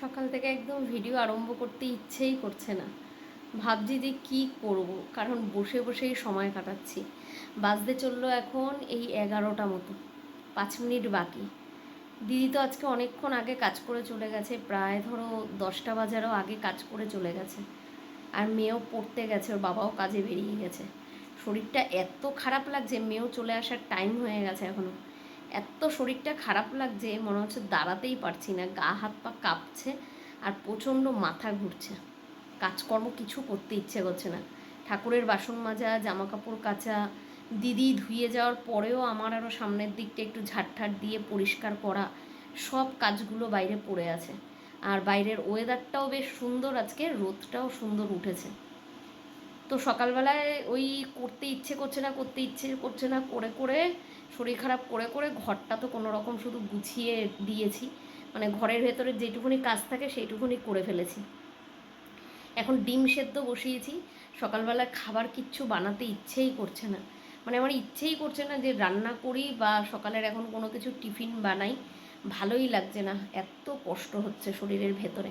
সকাল থেকে একদম ভিডিও আরম্ভ করতে ইচ্ছেই করছে না। ভাবছি যে কি করব, কারণ বসে বসেই সময় কাটাচ্ছি। বাজতে চলল এখন এই এগারোটা মতো, পাঁচ মিনিট বাকি। দিদি তো আজকে অনেকক্ষণ আগে কাজ করে চলে গেছে, প্রায় ধরো দশটা বাজারও আগে কাজ করে চলে গেছে। আর মেয়েও পড়তে গেছে, ওর বাবাও কাজে বেরিয়ে গেছে। শরীরটা এত খারাপ লাগছে, মেয়েও চলে আসার টাইম হয়ে গেছে এখনও এত শরীরটা খারাপ লাগছে, মনে হচ্ছে দাঁড়াতেই পারছি না, গা হাত পা কাঁপছে আর প্রচণ্ড মাথা ঘুরছে। কাজকর্ম কিছু করতে ইচ্ছে করছে না। ঠাকুরের বাসন মাজা জামা কাপড় কাচা, দিদি ধুয়ে যাওয়ার পরেও আমার আরও সামনের দিকটা একটু ঝাড়ঠাট দিয়ে পরিষ্কার করা, সব কাজগুলো বাইরে পড়ে আছে। আর বাইরের ওয়েদারটাও বেশ সুন্দর আজকে, রোদটাও সুন্দর উঠেছে। তো সকালবেলায় ওই করতে ইচ্ছে করছে না, করতে ইচ্ছে করছে না, করে করে শরীর খারাপ করে করে ঘরটা তো কোনো রকম শুধু গুছিয়ে দিয়েছি। মানে ঘরের ভেতরে যেটুকুনি কাজ থাকে সেইটুকুনি করে ফেলেছি। এখন ডিম সেদ্ধ বসিয়েছি। সকালবেলা খাবার কিচ্ছু বানাতে ইচ্ছেই করছে না। মানে আমার ইচ্ছেই করছে না যে রান্না করি বা সকালের এখন কোনো কিছু টিফিন বানাই। ভালোই লাগছে না, এত কষ্ট হচ্ছে শরীরের ভেতরে।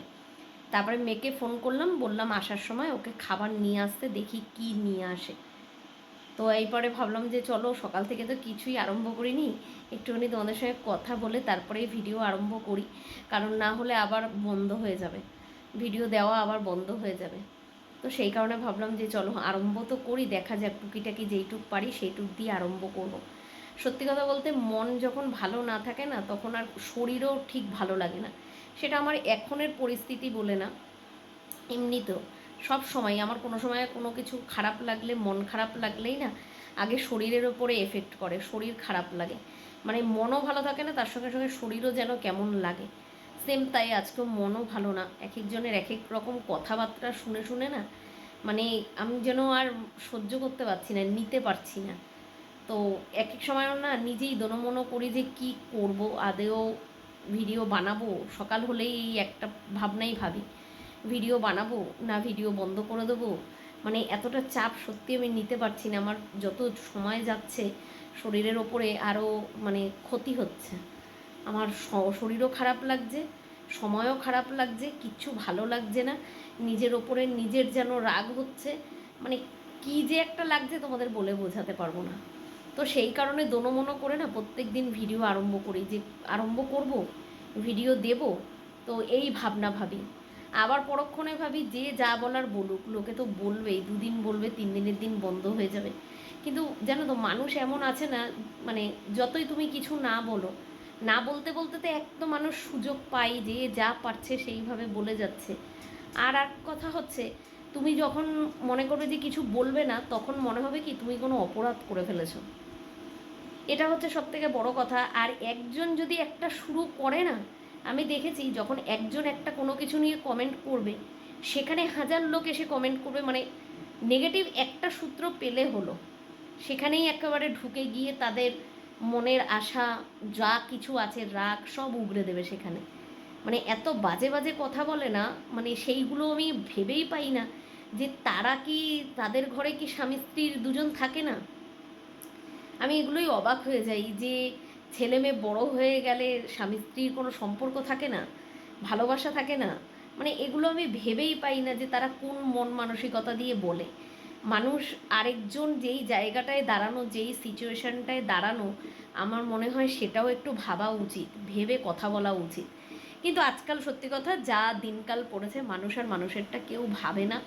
তারপরে মেয়েকে ফোন করলাম, বললাম আসার সময় ওকে খাবার নিয়ে আসতে দেখি কি নিয়ে আসে। তো এইপরে ভাবলাম যে চলো সকাল থেকে তো কিছুই আরম্ভ করিনি। একটুখানি তোমাদের সঙ্গে কথা বলে তারপরে ভিডিও আরম্ভ করি। কারণ না হলে আবার বন্ধ হয়ে যাবে। ভিডিও দেওয়া আবার বন্ধ হয়ে যাবে। তো সেই কারণে ভাবলাম যে চলো আরম্ভ তো করি, দেখা যাক টুকিটাকি যেইটুক পারি সেইটুক দিয়ে আরম্ভ করব। সত্যি কথা বলতে মন যখন ভালো না থাকে না, তখন আর শরীরও ঠিক ভালো লাগে না। সেটা আমার এখনের পরিস্থিতি বলে না। এমনিতেও। সব সময় আমার কোনো সময় কোনো কিছু খারাপ লাগলে, মন খারাপ লাগলেই না আগে শরীরের ওপরে এফেক্ট করে, শরীর খারাপ লাগে। মানে মনও ভালো থাকে না, তার সঙ্গে সঙ্গে শরীরও যেন কেমন লাগে। সেম তাই আজকেও মনও ভালো না। এক একজনের এক এক রকম কথাবার্তা শুনে শুনে না মানে আমি যেন আর সহ্য করতে পারছি না, নিতে পারছি না। তো এক এক সময় না নিজেই দনমনো করি যে কি করব, আদেও ভিডিও বানাবো, সকাল হলেই এই একটা ভাবনাই ভাবি। ভিডিও বানাবো, না ভিডিও বন্ধ করে দেবো? মানে এতটা চাপ সত্যি আমি নিতে পারছি না। আমার যত সময় যাচ্ছে, শরীরের ওপরে আরও মানে ক্ষতি হচ্ছে। আমার শরীরও খারাপ লাগছে, সময়ও খারাপ লাগছে, কিচ্ছু ভালো লাগছে না। নিজের ওপরে নিজের যেন রাগ হচ্ছে মানে কি যে একটা লাগছে তোমাদের বলে বোঝাতে পারব না। তো সেই কারণে দোনোমনো করে না প্রত্যেক দিন ভিডিও আরম্ভ করি, যে আরম্ভ করব ভিডিও দেব, তো এই ভাবনা ভাবি। আবার পরক্ষণে ভাবি যে যা বলার বলুক, লোকে তো বলবেই, দুদিন বলবে, তিন দিনের দিন বন্ধ হয়ে যাবে। কিন্তু জানো তো, মানুষ এমন আছে না মানে যতই তুমি কিছু না বলো, না বলতে বলতে তো এক তো মানুষ সুযোগ পাই যে যা পারছে সেইভাবে বলে যাচ্ছে। আর এক কথা হচ্ছে, তুমি যখন মনে করবে যে কিছু বলবে না, তখন মনে হবে কি তুমি কোনো অপরাধ করে ফেলেছো। এটা হচ্ছে সব থেকে বড় কথা। আর একজন যদি একটা শুরু করে না আমি দেখেছি যখন একজন একটা কোনো কিছু নিয়ে কমেন্ট করবে, সেখানে হাজার লোক এসে কমেন্ট করবে মানে নেগেটিভ একটা সূত্র পেলে হলো। সেখানেই একেবারে ঢুকে গিয়ে তাদের মনের আশা, যা কিছু আছে, রাগ সব উগড়ে দেবে সেখানে। মানে এত বাজে বাজে কথা বলে না মানে সেইগুলো আমি ভেবেই পাই না যে তারা কি তাদের ঘরে কি স্বামী স্ত্রীর দুজন থাকে না? আমি এগুলোই অবাক হয়ে যাই যে ছেলে মেয়ে বড়ো হয়ে গেলে স্বামী স্ত্রীর কোনো সম্পর্ক থাকে না, ভালোবাসা থাকে না মানে এগুলো আমি ভেবেই পাই না যে তারা কোন মন মানসিকতা দিয়ে বলে। মানুষ আরেকজন যেই জায়গাটায় দাঁড়ানো, যেই সিচুয়েশনটায় দাঁড়ানো, আমার মনে হয় সেটাও একটু ভাবা উচিত, ভেবে কথা বলা উচিত। কিন্তু আজকাল সত্যি কথা, যা দিনকাল পড়েছে, মানুষ আর মানুষেরটা কেউ ভাবে না।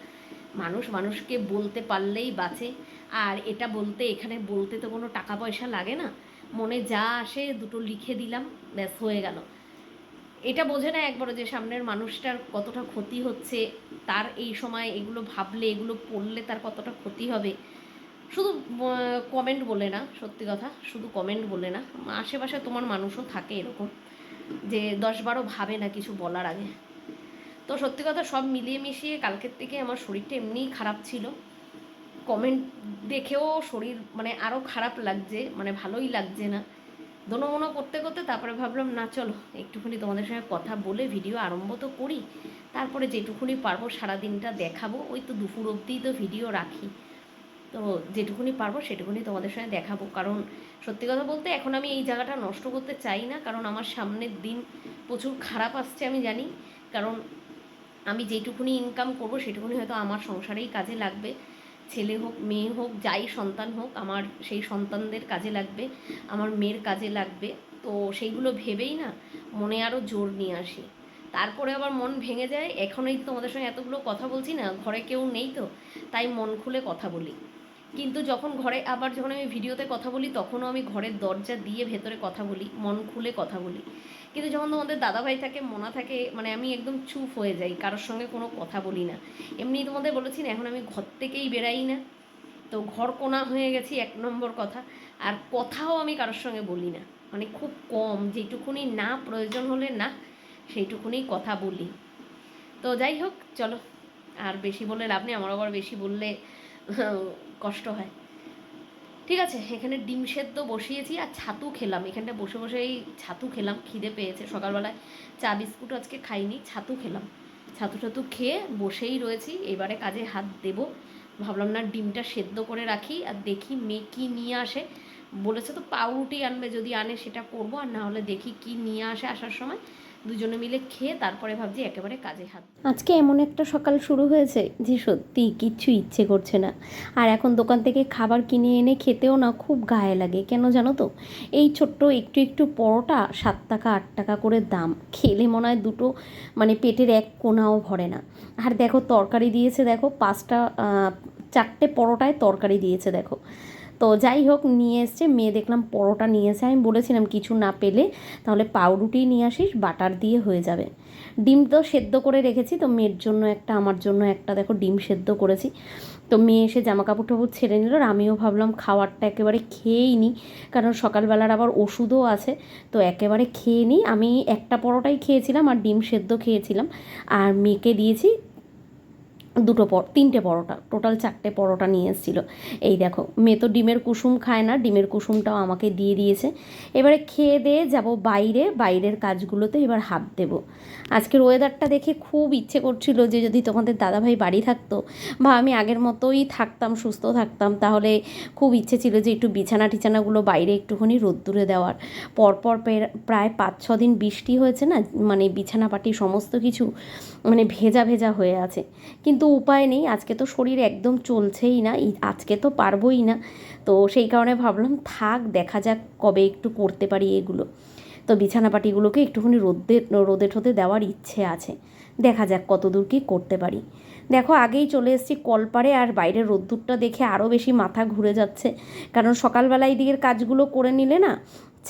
মানুষ মানুষকে বলতে পারলেই বাঁচে। আর এটা বলতে, এখানে বলতে তো কোনো টাকা পয়সা লাগে না। মনে যা আসে দুটো লিখে দিলাম, ব্যাস হয়ে গেল। এটা বোঝে না একবারও যে সামনের মানুষটার কতটা ক্ষতি হচ্ছে, তার এই সময় এগুলো ভাবলে, এগুলো পড়লে তার কতটা ক্ষতি হবে। শুধু কমেন্ট বলে না, সত্যি কথা, শুধু কমেন্ট বলে না। আশেপাশে তোমার মানুষও থাকে এরকম, যে দশ বারো ভাবে না কিছু বলার আগে। তো সত্যি কথা সব মিলিয়ে মিশিয়ে কালকের থেকে আমার শরীরটা এমনিই খারাপ ছিল। কমেন্ট দেখেও শরীর মানে আরও খারাপ লাগছে মানে ভালোই লাগছে না। দোনো করতে করতে তারপরে ভাবলাম, না চলো, একটুখানি তোমাদের সঙ্গে কথা বলে ভিডিও আরম্ভ তো করি। তারপরে যেটুকুনি পারব সারা দিনটা দেখাবো। ওই তো দুপুর অবধিই তো ভিডিও রাখি। তো যেটুকুনি পারব সেটুকুনি তোমাদের সঙ্গে দেখাবো। কারণ সত্যি কথা বলতে এখন আমি এই জায়গাটা নষ্ট করতে চাই না, কারণ আমার সামনের দিন প্রচুর খারাপ আসছে আমি জানি। কারণ আমি যেটুকুনি ইনকাম করব সেটুকুনি হয়তো আমার সংসারেই কাজে লাগবে। ছেলে হোক, মেয়ে হোক, যাই সন্তান হোক, আমার সেই সন্তানদের কাজে লাগবে, আমার মেয়ের কাজে লাগবে। তো সেইগুলো ভেবেই না মনে আরও জোর নিয়ে আসি। তারপরে আবার মন ভেঙে যায়, এখনই তো তোমাদের সঙ্গে এতগুলো কথা বলছি না, ঘরে কেউ নেই তো, তাই মন খুলে কথা বলি। কিন্তু যখন ঘরে, আবার যখন আমি ভিডিওতে কথা বলি, তখনও আমি ঘরের দরজা দিয়ে ভেতরে কথা বলি, মন খুলে কথা বলি। কিন্তু যখন তোমাদের দাদাভাই থাকে, মোনা থাকে মানে আমি একদম চুপ হয়ে যাই, কারোর সঙ্গে কোনো কথা বলি না। এমনি তোমাদের বলেছি না, এখন আমি ঘর থেকেই বেরাই না। তো ঘর কোনা হয়ে গেছি, এক নম্বর কথা। আর কথাও আমি কারোর সঙ্গে বলি না। মানে খুব কম, যেটুকুনি না প্রয়োজন হলে না, সেইটুকুনি কথা বলি। তো যাই হোক, চলো। আর বেশি বললে লাভ নেই আমার আবার বেশি বললে কষ্ট হয়। ঠিক আছে, এখানে ডিম সেদ্ধ বসিয়েছি আর ছাতু খেলাম। এখানটা বসে বসেই ছাতু খেলাম, খিদে পেয়েছে। সকালবেলায় চা, বিস্কুট আজকে খাইনি, ছাতু খেলাম। ছাতু ছাতু খেয়ে বসেই রয়েছি, এবারে কাজে হাত দেব। ভাবলাম না ডিমটা সেদ্ধ করে রাখি আর দেখি মেয়ে কী নিয়ে আসে। বলেছে তো পাউরুটি আনবে, যদি আনে সেটা করব, আর না হলে দেখি কি নিয়ে আসে আসার সময়। দুজনে মিলে খেয়ে তারপরে ভাবছি একেবারে কাজে হাত আজকে এমন একটা সকাল শুরু হয়েছে যে সত্যি কিচ্ছু ইচ্ছে করছে না। আর এখন দোকান থেকে খাবার কিনে এনে খেতেও না খুব গায়ে লাগে। কেন জানো তো? এই ছোট্ট একটু একটু পরোটা সাত টাকা, আট টাকা করে দাম। খেলে মনে হয় দুটো মানে পেটের এক কোনাও ভরে না। আর দেখো তরকারি দিয়েছে দেখো পাঁচটা চারটে পরোটায় তরকারি দিয়েছে দেখো। তো যাই হোক, নিয়ে এসছে। মেয়ে দেখলাম পরোটা নিয়ে এসে, আমি বলেছিলাম কিছু না পেলে তাহলে পাউরুটি নিয়ে আসিস, বাটার দিয়ে হয়ে যাবে। ডিম তো সেদ্ধ করে রেখেছি, তো মেয়ের জন্য একটা, আমার জন্য একটা, দেখো ডিম সেদ্ধ করেছি। তো মেয়ে এসে জামা কাপড় টাপড় ছেড়ে নিল, আর আমিও ভাবলাম খাবারটা একেবারে খেয়েই নিই কারণ সকালবেলার আবার ওষুধও আছে। তো একেবারে খেয়ে নিই আমি একটা পরোটাই খেয়েছিলাম আর ডিম সেদ্ধ খেয়েছিলাম। আর মেয়েকে দিয়েছি দুটো পর, তিনটে পরোটা, টোটাল চারটে পরোটা নিয়ে এসেছিল। এই দেখো, মেয়ে তো ডিমের কুসুম খায় না, ডিমের কুসুমটাও আমাকে দিয়ে দিয়েছে। এবারে খেয়ে দিয়ে যাব বাইরে, বাইরের কাজগুলোতে এবার হাত দেব। আজকের ওয়েদারটা দেখে খুব ইচ্ছে করছিল যে যদি তোমাদের দাদাভাই বাড়ি থাকতো বা আমি আগের মতোই থাকতাম, সুস্থ থাকতাম, তাহলে খুব ইচ্ছে ছিল যে একটু বিছানা টিছানাগুলো বাইরে একটুখানি রোদ্দুরে দেওয়ার। পরপর পের- প্রায় পাঁচ ছ দিন বৃষ্টি হয়েছে না মানে বিছানাপাটি সমস্ত কিছু মানে ভেজা ভেজা হয়ে আছে। কিন্তু উপায় নেই, আজকে তো শরীর একদম চলছেই না আজকে তো পারবোই না। তো সেই কারণে ভাবলাম, থাক, দেখা যাক কবে একটু করতে পারি এগুলো। তো বিছানাপাটিগুলোকে একটুখানি রোদে রোদে ঠোদে দেওয়ার ইচ্ছে আছে। দেখা যাক কতদূর কী করতে পারি। দেখো, আগেই চলে এসেছি কলপারে আর বাইরের রোদ্দুরটা দেখে আরও বেশি মাথা ঘুরে যাচ্ছে। কারণ সকালবেলা এই দিকের কাজগুলো করে নিলে না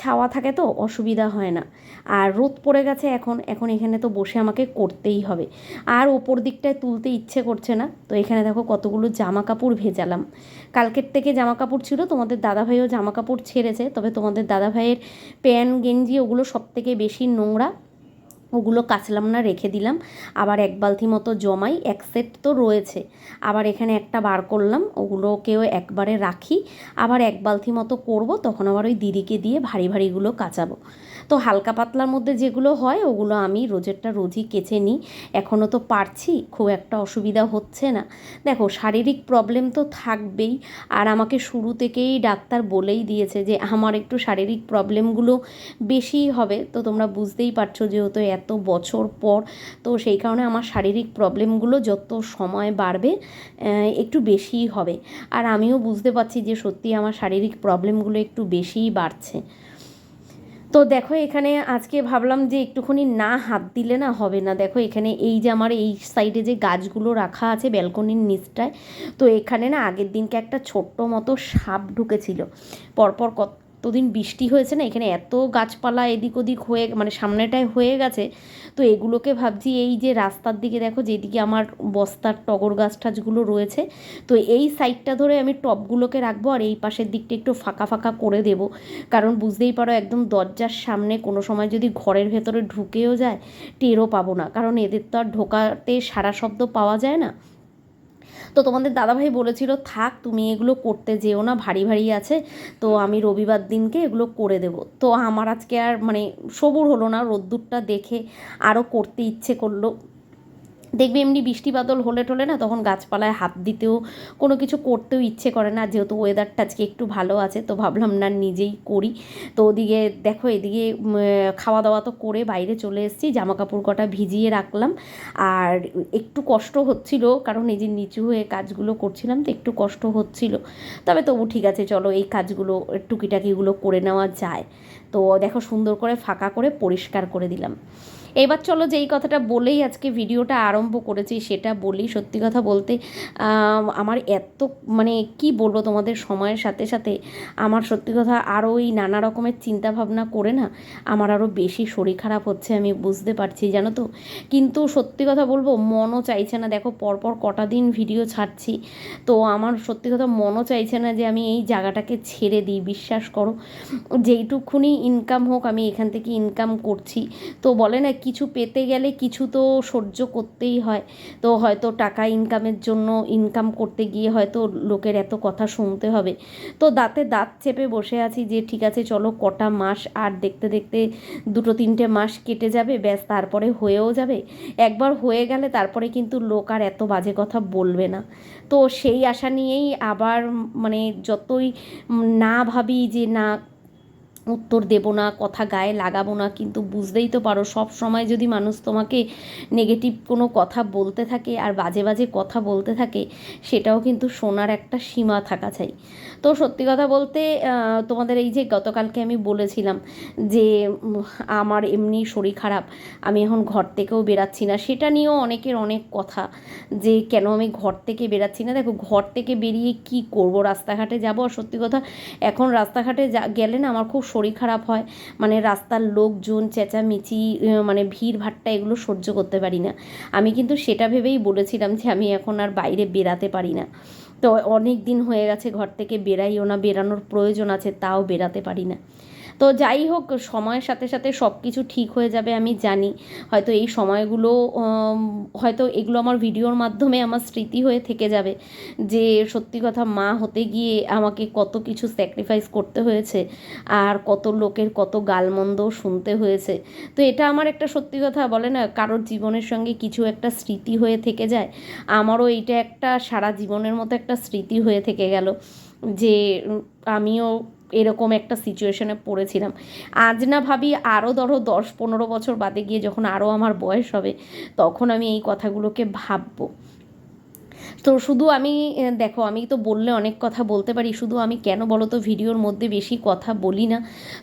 ছাওয়া থাকে তো, অসুবিধা হয় না। আর রোদ পড়ে গেছে এখন এখন এখানে তো বসে আমাকে করতেই হবে। আর ওপর দিকটায় তুলতে ইচ্ছে করছে না। তো এখানে দেখো কতগুলো জামা কাপড় ভেজালাম। কালকের থেকে জামা কাপড় ছিল, তোমাদের দাদাভাইও জামা কাপড় ছেড়েছে, তবে তোমাদের দাদাভাইয়ের প্যান্ট, গেঞ্জি, ওগুলো সব থেকে বেশি নোংরা। ওগুলো কাচলাম না, রেখে দিলাম। আবার এক বালতি মতো জমাই, এক সেট তো রয়েছে। আবার এখানে একটা বার করলাম, ওগুলোকেও একবারে রাখি। আবার এক বালতি মতো করব, তখন আবার ওই দিদিকে দিয়ে ভারী ভারীগুলো কাচাবো। তো হালকা পাতলার মধ্যে যেগুলো হয়, ওগুলো আমি রোজেরটা রোজই কেচে নিই। এখনও তো পারছি, খুব একটা অসুবিধা হচ্ছে না। দেখো, শারীরিক প্রবলেম তো থাকবেই। আর আমাকে শুরু থেকেই ডাক্তার বলেই দিয়েছে যে, আমার একটু শারীরিক প্রবলেমগুলো বেশিই হবে। তো তোমরা বুঝতেই পারছ যেহেতু এত বছর পর, তো সেই কারণে আমার শারীরিক প্রবলেমগুলো যত সময় বাড়বে একটু বেশিই হবে। আর আমিও বুঝতে পারছি যে সত্যি আমার শারীরিক প্রবলেমগুলো একটু বেশিই বাড়ছে। তো দেখো এখানে আজকে ভাবলাম যে একটুখানি না হাত দিলে না হবে না। দেখো এখানে এই যে আমার এই সাইডে যে গাছগুলো রাখা আছে ব্যালকনির নিচটায়, তো এখানে না আগের দিনকে একটা ছোট্ট মতো সাপ ঢুকেছিল। পরপর কতদিন বৃষ্টি হয়েছে না, এখানে এত গাছপালা এদিক ওদিক হয়ে মানে সামনেটায় হয়ে গেছে। তো এগুলোকে ভাবছি এই যে রাস্তার দিকে দেখো, যেদিকে আমার বস্তার টগর গাছ টাছগুলো রয়েছে, তো এই সাইডটা ধরে আমি টবগুলোকে রাখব আর এই পাশের দিকটা একটু ফাঁকা ফাঁকা করে দেবো। কারণ বুঝতেই পারো একদম দরজার সামনে কোনো সময় যদি ঘরের ভেতরে ঢুকেও যায়, টেরও পাবো না। কারণ এদের তো আর ঢোকাতে সারা শব্দ পাওয়া যায় না। তো তোমাদের দাদাভাই বলেছিল, থাক, তুমি এগুলো করতে যেও না, ভারী ভারী আছে, তো আমি রবিবার দিনকে এগুলো করে দেব। তো আমার আজকে আর মানে সবুর হলো না, রোদ্দুরটা দেখে আরও করতে ইচ্ছে করল। দেখবে এমনি বৃষ্টি বাদল হলে টলে না তখন গাছপালায় হাত দিতেও কোনো কিছু করতেও ইচ্ছে করে না। যেহেতু ওয়েদারটা আজকে একটু ভালো আছে, তো ভাবলাম না নিজেই করি। তো ওদিকে দেখো এদিকে খাওয়া দাওয়া তো করে বাইরে চলে এসেছি জামা কাপড় কটা ভিজিয়ে রাখলাম। আর একটু কষ্ট হচ্ছিল, কারণ এই যে নিচু হয়ে কাজগুলো করছিলাম তো একটু কষ্ট হচ্ছিল। তবে তবু ঠিক আছে, চলো এই কাজগুলো, টুকিটাকিগুলো করে নেওয়া যায়। তো দেখো সুন্দর করে ফাঁকা করে পরিষ্কার করে দিলাম। এবার চলো যেই কথাটা বলেই আজকে ভিডিওটা আরম্ভ করেছি, সেটা বলি। সত্যি কথা বলতে আমার এত মানে কি বলব তোমাদের সময়ের সাথে সাথে, আমার সত্যি কথা আরও এই নানা রকমের চিন্তা ভাবনা করে না, আমার আরও বেশি শরীর খারাপ হচ্ছে, আমি বুঝতে পারছি, জানো তো? কিন্তু সত্যি কথা বলব, মনও চাইছে না। দেখো, পরপর কটা দিন ভিডিও ছাড়ছি, তো আমার সত্যি কথা মনও চাইছে না যে আমি এই জায়গাটাকে ছেড়ে দিই, বিশ্বাস করো। যেইটুকুনি ইনকাম হোক, আমি এখান থেকে ইনকাম করছি। তো বলে না কিছু পেতে গেলে কিছু তো সহ্য করতেই হয়। তো হয়তো টাকা ইনকামের জন্য ইনকাম করতে গিয়ে হয়তো লোকের এত কথা শুনতে হবে। তো দাঁতে দাঁত চেপে বসে আছি যে, ঠিক আছে, চলো কটা মাস আর দেখতে দেখতে দুটো তিনটে মাস কেটে যাবে, ব্যাস তারপরে হয়েও যাবে। একবার হয়ে গেলে তারপরে কিন্তু লোক আর এত বাজে কথা বলবে না। তো সেই আশা নিয়েই আবার মানে যতই না ভাবি যে, না উত্তর দেব না, কথা গায়ে লাগাবো না, কিন্তু বুঝতেই তো পারো সব সময় যদি মানুষ তোমাকে নেগেটিভ কোনো কথা বলতে থাকে আর বাজে বাজে কথা বলতে থাকে, সেটাও কিন্তু শোনার একটা সীমা থাকা চাই। তো সত্যি কথা বলতে তোমাদের এই যে গতকালকে আমি বলেছিলাম যে আমার এমনি শরীর খারাপ, আমি এখন ঘর থেকেও বেরাচ্ছি না, সেটা নিয়েও অনেকের অনেক কথা যে, কেন আমি ঘর থেকে বেরাচ্ছি না? দেখো, ঘর থেকে বেরিয়ে কি করব? রাস্তাঘাটে যাব? আর সত্যি কথা, এখন রাস্তাঘাটে যা, গেলে না আমার খুব শরীর খারাপ হয় মানে রাস্তার লোকজন, চেঁচামেচি মানে ভিড় ভাট্টা এগুলো সহ্য করতে পারি না। আমি কিন্তু সেটা ভেবেই বলেছিলাম যে আমি এখন আর বাইরে বেরাতে পারি না। তো অনেক দিন হয়ে গেছে ঘর থেকে বেরাইও না বেরানোর প্রয়োজন আছে, তাও বেরাতে পারি না। তো যাই হোক, সময়ের সাথে সাথে সব কিছু ঠিক হয়ে যাবে আমি জানি। হয়তো এই সময়গুলো হয়তো এগুলো আমার ভিডিওর মাধ্যমে আমার স্মৃতি হয়ে থেকে যাবে যে সত্যি কথা মা হতে গিয়ে আমাকে কত কিছু স্যাক্রিফাইস করতে হয়েছে আর কত লোকের কত গালমন্দ শুনতে হয়েছে। তো এটা আমার একটা সত্যি কথা বলে না, কারোর জীবনের সঙ্গে কিছু একটা স্মৃতি হয়ে থেকে যায়। আমারও এইটা একটা সারা জীবনের মতো একটা স্মৃতি হয়ে থেকে গেল যে আমিও এরকম একটা সিচুয়েশনে পড়েছিলাম। আজ না ভাবি আরও ধরো দশ পনেরো বছর বাদে গিয়ে যখন আরও আমার বয়স হবে, তখন আমি এই কথাগুলোকে ভাববো। তো শুধু আমি দেখো, আমি তো বললে অনেক কথা বলতে পারি, শুধু আমি কেন বলো তো ভিডিওর মধ্যে বেশি কথা বলি না।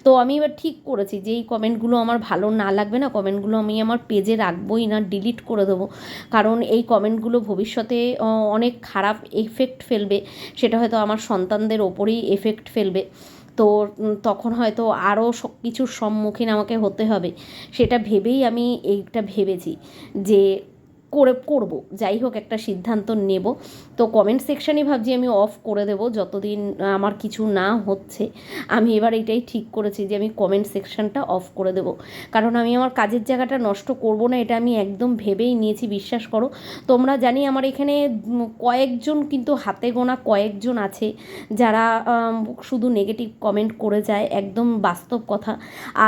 তো আমি এবার ঠিক করেছি যে এই কমেন্টগুলো আমার ভালো না লাগবে না কমেন্টগুলো আমি আমার পেজে রাখবোই না ডিলিট করে দেবো। কারণ এই কমেন্টগুলো ভবিষ্যতে অনেক খারাপ এফেক্ট ফেলবে, সেটা হয়তো আমার সন্তানদের ওপরেই এফেক্ট ফেলবে। তো তখন হয়তো আরও কিছুর সম্মুখীন আমাকে হতে হবে। সেটা ভেবেই আমি এইটা ভেবেছি যে করে, করব। যাই হোক, একটা সিদ্ধান্ত নেব। তো কমেন্ট সেকশানই ভাবছি আমি অফ করে দেব। যতদিন আমার কিছু না হচ্ছে, আমি এবার এটাই ঠিক করেছি যে আমি কমেন্ট সেকশনটা অফ করে দেব। কারণ আমি আমার কাজের জায়গাটা নষ্ট করব না, এটা আমি একদম ভেবেই নিয়েছি, বিশ্বাস করো। তোমরা জানি আমার এখানে কয়েকজন কিন্তু হাতে গোনা কয়েকজন আছে, যারা শুধু নেগেটিভ কমেন্ট করে যায়, একদম বাস্তব কথা।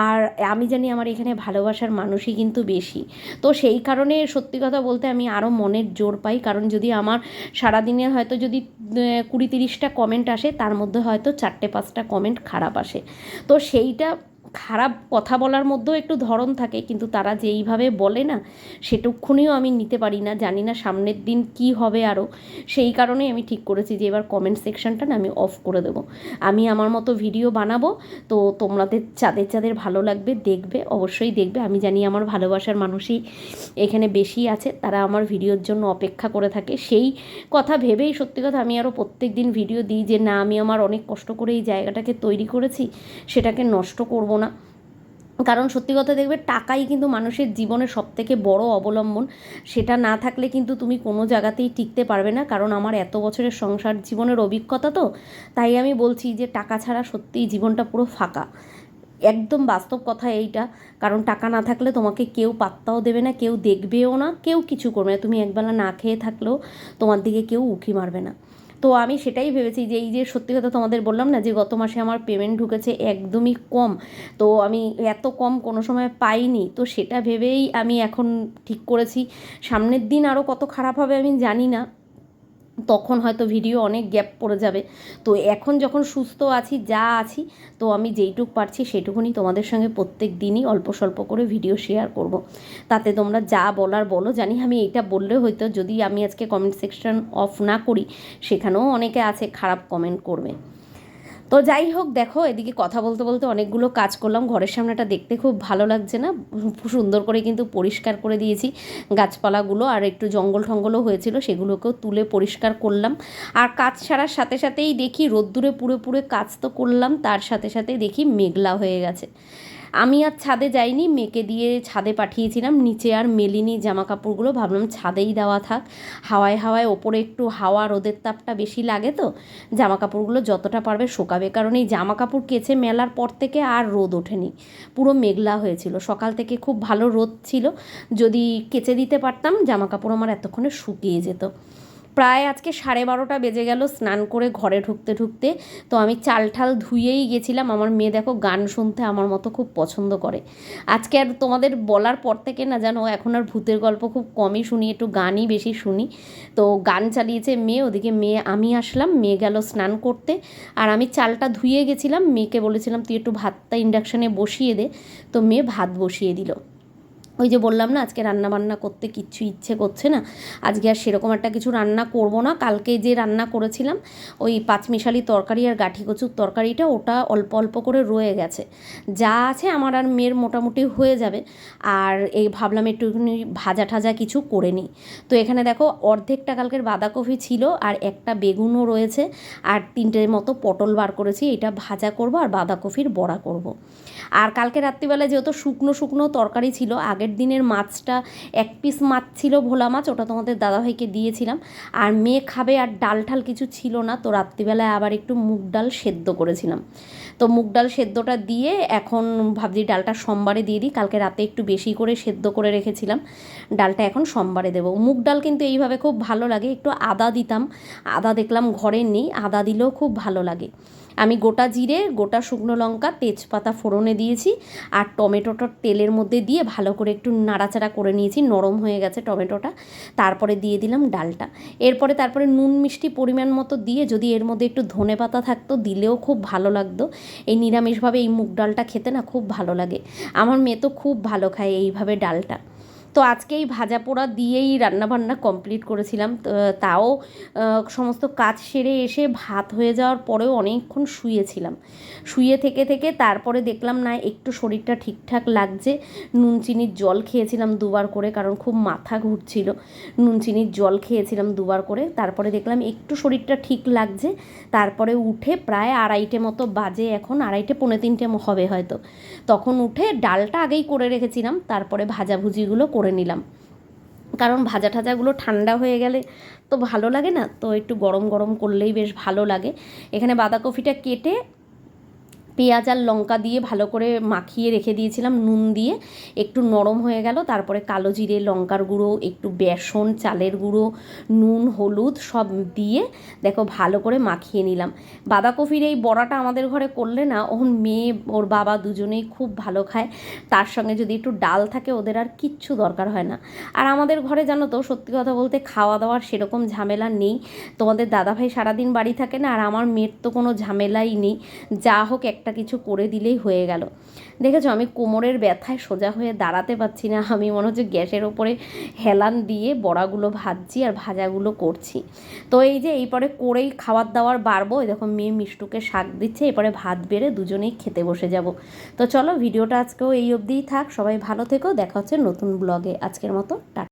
আর আমি জানি আমার এখানে ভালোবাসার মানুষই কিন্তু বেশি। তো সেই কারণে সত্যি কথা বলতে আমি আরও মনের জোর পাই, কারণ যদি আমার সারাদিনে হয়তো যদি কুড়ি তিরিশটা কমেন্ট আসে, তার মধ্যে হয়তো চারটে পাঁচটা কমেন্ট খারাপ আসে। তো সেইটা খারাপ কথা বলার মধ্যেও একটু ধরন থাকে, কিন্তু তারা যেইভাবে বলে না সেটুক্ষুনিও আমি নিতে পারি না, জানি না সামনের দিন কি হবে আরও সেই কারণেই আমি ঠিক করেছি যে এবার কমেন্ট সেকশনটা না আমি অফ করে দেবো। আমি আমার মতো ভিডিও বানাবো, তো তোমাদের যাদের যাদের ভালো লাগবে দেখবে, অবশ্যই দেখবে। আমি জানি আমার ভালোবাসার মানুষই এখানে বেশি আছে, তারা আমার ভিডিওর জন্য অপেক্ষা করে থাকে। সেই কথা ভেবেই সত্যি কথা আমি আরও প্রত্যেক দিন ভিডিও দিই যে, না, আমি আমার অনেক কষ্ট করে এই জায়গাটাকে তৈরি করেছি, সেটাকে নষ্ট করব না। কারণ সত্যি কথা দেখবে, টাকাই কিন্তু মানুষের জীবনের সব থেকে বড় অবলম্বন। সেটা না থাকলে কিন্তু তুমি কোনো জায়গাতেই টিকতে পারবে না। কারণ আমার এত বছরের সংসার জীবনের অভিজ্ঞতা তো, তাই আমি বলছি যে টাকা ছাড়া সত্যিই জীবনটা পুরো ফাঁকা। একদম বাস্তব কথা এইটা। কারণ টাকা না থাকলে তোমাকে কেউ পাত্তাও দেবে না, কেউ দেখবেও না, কেউ কিছু করবে না। তুমি একবেলা না খেয়ে থাকলেও তোমার দিকে কেউ উঁকি মারবে না। তো আমি সেটাই ভেবেছি যে এই যে সত্যি কথা তোমাদের বললাম না যে গত মাসে আমার পেমেন্ট ঢুকেছে একদমই কম, তো আমি এত কম কোনো সময় পাইনি, তো সেটা ভেবেই আমি এখন ঠিক করেছি। সামনের দিন আরও কত খারাপ হবে আমি জানি না। তখন হয়তো ভিডিও অনেক গ্যাপ পড়ে যাবে। তো এখন যখন সুস্থ আছি, যা আছি, তো আমি যেইটুক পারছি সেটুকুনি তোমাদের সঙ্গে প্রত্যেক দিনই অল্প স্বল্প করে ভিডিও শেয়ার করব। তাতে তোমরা যা বলার বলো। জানি আমি এইটা বললে হয়তো যদি আমি আজকে কমেন্ট সেকশন অফ না করি, সেখানেও অনেকে আছে, খারাপ কমেন্ট করবে। তো যাই হোক, দেখো, এদিকে কথা বলতে বলতে অনেকগুলো কাজ করলাম। ঘরের সামনেটা দেখতে খুব ভালো লাগছে না? সুন্দর করে কিন্তু পরিষ্কার করে দিয়েছি গাছপালাগুলো। আর একটু জঙ্গল ঠঙ্গলও হয়েছিল, সেগুলোকেও তুলে পরিষ্কার করলাম। আর কাজ ছাড়ার সাথে সাথেই দেখি রোদ্দুরে পুরে পুরে কাজ তো করলাম, তার সাথে সাথে দেখি মেঘলা হয়ে গেছে। আমি আর ছাদে যাইনি, মেয়েকে দিয়ে ছাদে পাঠিয়েছিলাম। নিচে আর মেলিনি জামা কাপড়গুলো ভাবলাম ছাদেই দেওয়া থাক। হাওয়ায় হাওয়ায় ওপরে একটু হাওয়া, রোদের তাপটা বেশি লাগে তো। জামা কাপড়গুলো যতটা পারবে শোকাবে, কারণ এই জামা কাপড় কেচে মেলার পর থেকে আর রোদ ওঠেনি। পুরো মেঘলা হয়েছিল। সকাল থেকে খুব ভালো রোদ ছিল। যদি কেচে দিতে পারতাম জামা কাপড় আমার এতক্ষণে শুকিয়ে যেত। প্রায় আজকে সাড়ে বারোটা বেজে গেল, স্নান করে ঘরে ঢুকতে ঢুকতে। তো আমি চাল ঠাল ধুয়েই গেছিলাম। আমার মেয়ে দেখো গান শুনতে আমার মতো খুব পছন্দ করে। আজকে আর তোমাদের বলার পর থেকে না জানো, এখন আর ভূতের গল্প খুব কমই শুনি, একটু গানই বেশি শুনি। তো গান চালিয়েছে মেয়ে, ওদিকে মেয়ে আমি আসলাম, মেয়ে গেল স্নান করতে। আর আমি চালটা ধুয়ে গেছিলাম, মেয়েকে বলেছিলাম, তুই একটু ভাতটা ইন্ডাকশানে বসিয়ে দে। তো মেয়ে ভাত বসিয়ে দিল। ওই যে বললাম না, আজকে রান্না বান্না করতে কিচ্ছু ইচ্ছে করছে না। আজকে আর সেরকম একটা কিছু রান্না করব না। কালকে যে রান্না করেছিলাম, ওই পাঁচমিশালি তরকারি আর গাঠি কচুর তরকারিটা, ওটা অল্প অল্প করে রয়ে গেছে। যা আছে আমার আর মেয়ের মোটামুটি হয়ে যাবে। আর এই ভাবলাম একটুখানি ভাজা ঠাজা কিছু করে নিই। তো এখানে দেখো, অর্ধেকটা কালকের বাঁধাকপি ছিল আর একটা বেগুনও রয়েছে। আর তিনটের মতো পটল বার করেছি, এটা ভাজা করব আর বাঁধাকপির বড়া করব। আর কালকে রাত্রিবেলা যেহেতু শুকনো শুকনো তরকারি ছিল আগের দিনের মাছটা এক পিস মাছ ছিল ভোলা মাছ, ওটা তোমাদের দাদাভাইকে দিয়েছিলাম। আর মেয়ে খাবে আর ডাল ঠাল কিছু ছিল না, তো রাত্রিবেলায় আবার একটু মুগ ডাল সেদ্ধ করেছিলাম। তো মুগ ডাল সেদ্ধটা দিয়ে এখন ভাবছি ডালটা সোমবারে দিয়ে দিই, কালকে রাতে একটু বেশি করে সেদ্ধ করে রেখেছিলাম। ডালটা এখন সোমবারে দেবো। মুগ ডাল কিন্তু এইভাবে খুব ভালো লাগে, একটু আদা দিতাম, আদা দেখলাম ঘরে নেই, আদা দিলেও খুব ভালো লাগে। আমি গোটা জিরে, গোটা শুকনো লঙ্কা, তেজপাতা ফোড়নে দিয়েছি আর টমেটোটা তেলের মধ্যে দিয়ে ভালো করে একটু নাড়াচাড়া করে নিয়েছি, নরম হয়ে গেছে টমেটোটা। তারপরে দিয়ে দিলাম ডালটা। এরপরে তারপরে নুন মিষ্টি পরিমাণ মতো দিয়ে যদি এর মধ্যে একটু ধনে পাতা থাকতো, দিলেও খুব ভালো লাগতো। এই নিরামিষভাবে এই মুগ ডালটা খেতে না খুব ভালো লাগে। আমার মেয়ে তো খুব ভালো খায় এইভাবে ডালটা। তো আজকে এই ভাজা পোড়া দিয়েই রান্নাবান্না কমপ্লিট করেছিলাম। তাও সমস্ত কাজ সেরে এসে ভাত হয়ে যাওয়ার পরেও অনেকক্ষণ শুয়েছিলাম। শুয়ে থেকে থেকে তারপরে দেখলাম, না, একটু শরীরটা ঠিকঠাক লাগছে। নুন, চিনির জল খেয়েছিলাম দুবার করে, কারণ খুব মাথা ঘুরছিল। নুন, চিনির জল খেয়েছিলাম দুবার করে। তারপরে দেখলাম, একটু শরীরটা ঠিক লাগছে। তারপরে উঠে প্রায় আড়াইটে মতো বাজে এখন, আড়াইটে পৌনে তিনটে হবে হয়তো। তখন উঠে ডালটা আগেই করে রেখেছিলাম। তারপরে ভাজাভুজিগুলো করে নিলাম। কারণ ভাজা ঠাজাগুলো ঠান্ডা হয়ে গেলে তো ভালো লাগে না? তো একটু গরম গরম করলেই বেশ ভালো লাগে। এখানে বাঁধাকপিটা কেটে পেঁয়াজ আর লঙ্কা দিয়ে ভালো করে মাখিয়ে রেখে দিয়েছিলাম, নুন দিয়ে। একটু নরম হয়ে গেল, তারপরে কালো জিরে, লঙ্কার গুঁড়ো, একটু বেসন, চালের গুঁড়ো, নুন, হলুদ সব দিয়ে দেখো ভালো করে মাখিয়ে নিলাম। বাঁধাকপির এই বড়াটা আমাদের ঘরে করলে না, ওর মেয়ে, ওর বাবা দুজনেই খুব ভালো খায়। তার সঙ্গে যদি একটু ডাল থাকে, ওদের আর কিচ্ছু দরকার হয় না। আর আমাদের ঘরে জানো তো, সত্যি কথা বলতে খাওয়া দাওয়ার সেরকম ঝামেলা নেই। তোমাদের দাদাভাই সারাদিন বাড়ি থাকে না, আর আমার মেয়ের তো কোনো ঝামেলাই নেই। যা হোক, একটা একটা কিছু করে দিলেই হয়ে গেল। দেখেছ, আমি কোমরের ব্যথায় সোজা হয়ে দাঁড়াতে পারছি না। আমি মনে হচ্ছে গ্যাসের ওপরে হেলান দিয়ে বড়াগুলো ভাজছি আর ভাজাগুলো করছি। তো এই যে এই পরে করেই খাবার দাওয়ার বাড়বো। দেখো, মেয়ে মিষ্টুকে শাক দিচ্ছে, এরপরে ভাত বেড়ে দুজনেই খেতে বসে যাব। তো চলো, ভিডিওটা আজকেও এই অবধিই থাক। সবাই ভালো থেকো। দেখা হচ্ছে নতুন ব্লগে। আজকের মতো, টাটা।